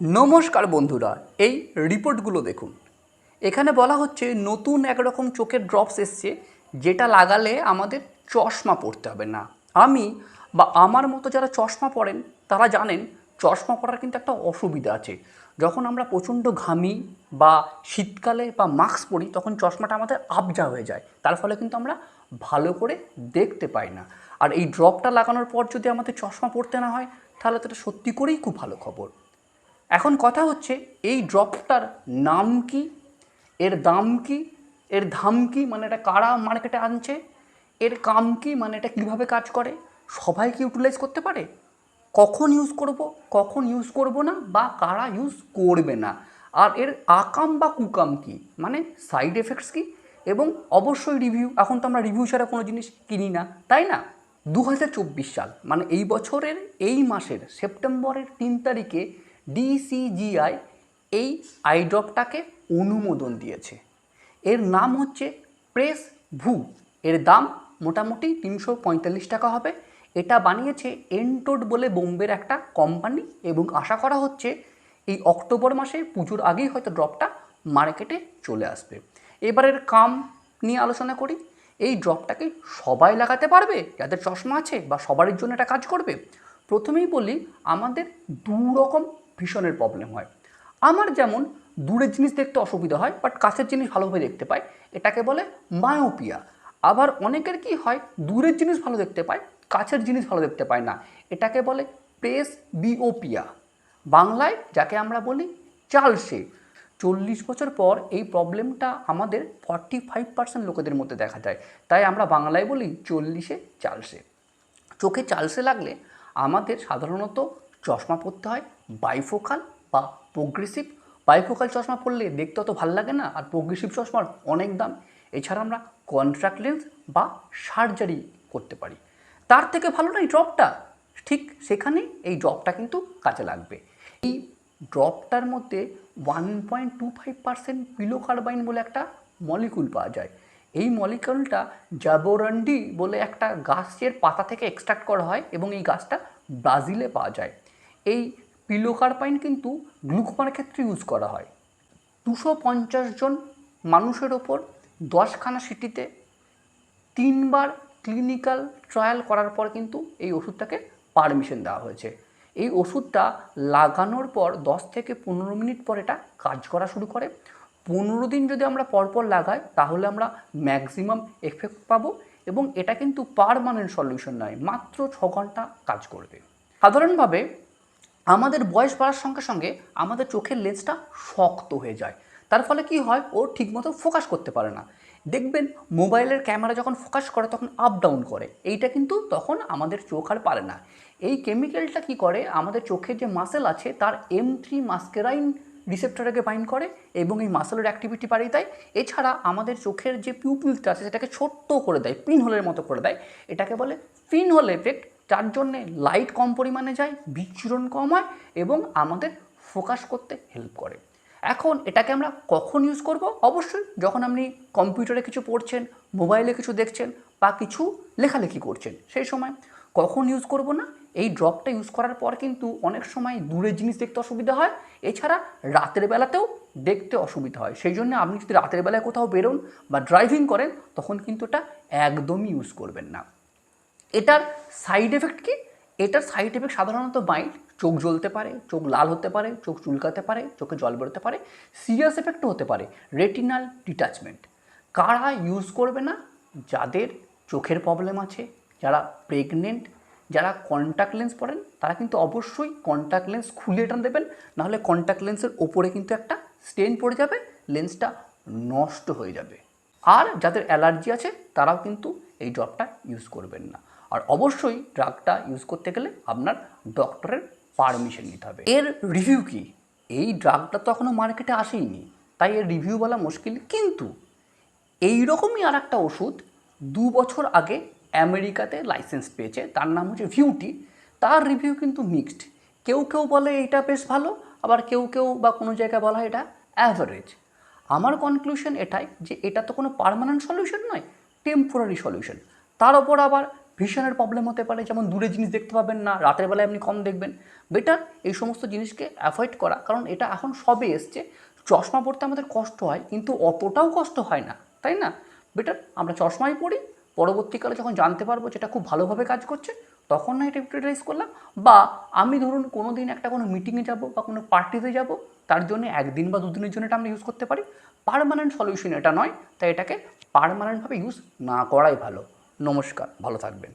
নমস্কার বন্ধুরা, এই রিপোর্টগুলো দেখুন। এখানে বলা হচ্ছে নতুন একরকম চোখের ড্রপস এসছে, যেটা লাগালে আমাদের চশমা পড়তে হবে না। আমি বা আমার মতো যারা চশমা পরেন, তারা জানেন চশমা পরার কিন্তু একটা অসুবিধা আছে। যখন আমরা প্রচণ্ড ঘামি বা শীতকালে বা মাস্ক পরি, তখন চশমাটা আমাদের আবজা হয়ে যায়। তার ফলে কিন্তু আমরা ভালো করে দেখতে পাই না। আর এই ড্রপটা লাগানোর পর যদি আমাদের চশমা পড়তে না হয়, তাহলে তো এটা সত্যি করেই খুব ভালো খবর। এখন কথা হচ্ছে, এই ড্রপটার নাম কি? এর দাম কি? এর ধাম কি? মানে এটা কারা মার্কেটে আনছে? এর কাম কি? মানে এটা কীভাবে কাজ করে? সবাই কি ইউটিলাইজ করতে পারে? কখন ইউজ করব? কখন ইউজ করব না? বা কারা ইউজ করবে না? আর এর আকাম বা কুকাম কি? মানে সাইড এফেক্টস কি? এবং অবশ্যই রিভিউ এখন তো আমরা রিভিউ ছাড়া কোনো জিনিস কিনি না, তাই না? দু হাজার চব্বিশ সাল মানে এই বছরের, এই মাসের, সেপ্টেম্বরের তিন তারিখে ডিসিজিআই এই আইড্রপটাকে অনুমোদন দিয়েছে। এর নাম হচ্ছে প্রেস ভু। এর দাম মোটামুটি তিনশো পঁয়তাল্লিশ টাকা হবে। এটা বানিয়েছে এনটোড বলে বোম্বের একটা কোম্পানি এবং আশা করা হচ্ছে এই অক্টোবর মাসে পুজোর আগেই হয়তো ড্রপটা মার্কেটে চলে আসবে। এবারের কাম নিয়ে আলোচনা করি। এই ড্রপটাকে সবাই লাগাতে পারবে? যাদের চশমা আছে বা সবারই জন্য এটা কাজ করবে? প্রথমেই বলি, আমাদের দু রকম ভীষণের প্রবলেম হয়। আমার যেমন দূরের জিনিস দেখতে অসুবিধা হয় বাট কাছের জিনিস ভালোভাবে দেখতে পায় এটাকে বলে মায়োপিয়া আবার অনেকের কি হয়, দূরের জিনিস ভালো দেখতে পায়, কাছের জিনিস ভালো দেখতে পায় না। এটাকে বলে প্রেস বিওপিয়া বাংলায় যাকে আমরা বলি চালসে চল্লিশ বছর পর এই প্রবলেমটা আমাদের ফর্টি ফাইভ পার্সেন্ট লোকেদের মধ্যে দেখা যায়। তাই আমরা বাংলায় বলি চল্লিশে চালসে চোখে চালসে লাগলে আমাদের সাধারণত চশমা পরতে হয় বাইফোকাল বা প্রোগ্রেসিভ বাইফোকাল চশমা পরলে দেখতে অত ভালো লাগে না, আর প্রোগ্রেসিভ চশমার অনেক দাম। এছাড়া আমরা কন্ট্রাক্ট লেন্স বা সার্জারি করতে পারি। তার থেকে ভালো না এই ড্রপটা ঠিক সেখানে এই ড্রপটা কিন্তু কাজে লাগবে। এই ড্রপটার মধ্যে one point two five percent pilocarpine বলে একটা মলিকুল পাওয়া যায়। এই মলিকুলটা জাবোরান্ডি বলে একটা গাছের পাতা থেকে এক্সট্রাক্ট করা হয় এবং এই গাছটা ব্রাজিলে পাওয়া যায়। এই পিলোকার্বাইন কিন্তু গ্লুকোমার ক্ষেত্রে ইউজ করা হয়। দুশো পঞ্চাশ জন মানুষের ওপর দশখানা সিটিতে তিনবার ক্লিনিক্যাল ট্রায়াল করার পর কিন্তু এই ওষুধটাকে পারমিশন দেওয়া হয়েছে। এই ওষুধটা লাগানোর পর দশ থেকে পনেরো মিনিট পর এটা কাজ করা শুরু করে। পনেরো দিন যদি আমরা পরপর লাগাই, তাহলে আমরা ম্যাক্সিমাম এফেক্ট পাবো এবং এটা কিন্তু পারমানেন্ট সলিউশন নয়, মাত্র ছ ঘণ্টা কাজ করবে। সাধারণভাবে আমাদের বয়স বাড়ার সঙ্গে সঙ্গে আমাদের চোখের লেন্সটা শক্ত হয়ে যায়। তার ফলে কি হয়? ও ঠিকমতো ফোকাস করতে পারে না। দেখবেন, মোবাইলের ক্যামেরা যখন ফোকাস করে তখন আপ ডাউন করে। এইটা কিন্তু তখন আমাদের চোখ আর পারে না। এই কেমিক্যালটা কি করে? আমাদের চোখের যে মাসেল আছে, তার এম থ্রি মাস্কেরাইন রিসেপ্টরকে বাইন্ড করে এবং এই মাসেলের অ্যাক্টিভিটি বাড়িয়ে দেয়। এছাড়া আমাদের চোখের যে পিউপিলটা আছে, সেটাকে ছোট্ট করে দেয় পিনহোলের মতো করে দেয়। এটাকে বলে পিন হোল এফেক্ট যার জন্যে লাইট কম পরিমাণে যায়, বিচ্ছুরণ কম হয় এবং আমাদের ফোকাস করতে হেল্প করে। এখন এটাকে আমরা কখন ইউজ করব? অবশ্যই যখন আপনি কম্পিউটারে কিছু পড়ছেন মোবাইলে কিছু দেখছেন বা কিছু লেখালেখি করছেন, সেই সময় কখন ইউজ করব না? এই ড্রপটা ইউজ করার পর কিন্তু অনেক সময় দূরের জিনিস দেখতে অসুবিধা হয়, এছাড়া রাতের বেলাতেও দেখতে অসুবিধা হয়। সেই জন্য আপনি যদি রাতের বেলায় কোথাও বেরোন বা ড্রাইভিং করেন, তখন কিন্তু এটা একদমই ইউজ করবেন না। এটার সাইড এফেক্ট কি? এটার সাইড এফেক্ট সাধারণত মাইল্ড চোখ জ্বলতে পারে, চোখ লাল হতে পারে, চোখ চুলকাতে পারে, চোখে জল বেরোতে পারে সিরিয়াস এফেক্টও হতে পারে রেটিনাল ডিটাচমেন্ট কারা ইউজ করবে না? যাদের চোখের প্রবলেম আছে, যারা প্রেগনেন্ট যারা কন্ট্যাক্ট লেন্স পরেন, তারা কিন্তু অবশ্যই কন্ট্যাক্ট লেন্স খুলে এটা দেবেন, নাহলে কন্ট্যাক্ট লেন্সের ওপরে কিন্তু একটা স্টেন পড়ে যাবে লেন্সটা নষ্ট হয়ে যাবে। আর যাদের অ্যালার্জি আছে, তারাও কিন্তু এই ড্রপটা ইউজ করবেন না। আর অবশ্যই ড্রাগটা ইউজ করতে গেলে আপনার ডক্টরের পারমিশন নিতে হবে। এর রিভিউ কি? এই ড্রাগটা তো এখনও মার্কেটে আসেইনি। তাই এর রিভিউ বলা মুশকিল। কিন্তু এই রকমই আর একটা ওষুধ দু বছর আগে আমেরিকাতে লাইসেন্স পেয়েছে। তার নাম হচ্ছে ভিউটি তার রিভিউ কিন্তু মিক্সড কেউ কেউ বলে এটা বেশ ভালো, আবার কেউ কেউ বা কোনো জায়গায় বলা হয় এটা অ্যাভারেজ আমার কনক্লুশন এটাই যে এটা তো কোনো পার্মানেন্ট সলিউশন নয়। টেম্পোরারি সলিউশন তার ওপর আবার ভিশনের প্রবলেম হতে পারে, যেমন দূরে জিনিস দেখতে পাবেন না, রাতের বেলায় আপনি কম দেখবেন। বেটার এই সমস্ত জিনিসকে অ্যাভয়েড করা, কারণ এটা এখন সবে এসছে। চশমা পড়তে আমাদের কষ্ট হয়, কিন্তু অতটাও কষ্ট হয় না, তাই না? বেটার আমরা চশমাই পড়ি পরবর্তীকালে যখন জানতে পারব যেটা খুব ভালোভাবে কাজ করছে তখন না এটা ইউটিলাইজ করলাম, বা আমি ধরুন কোনো দিন একটা কোনো মিটিংয়ে যাব বা কোনো পার্টিতে যাব, তার জন্য একদিন বা দুদিনের জন্য এটা আমরা ইউজ করতে পারি। পারমানেন্ট সলিউশন এটা নয়, তাই এটাকে পারমানেন্টভাবে ইউজ না করাই ভালো। নমস্কার, ভালো থাকবেন।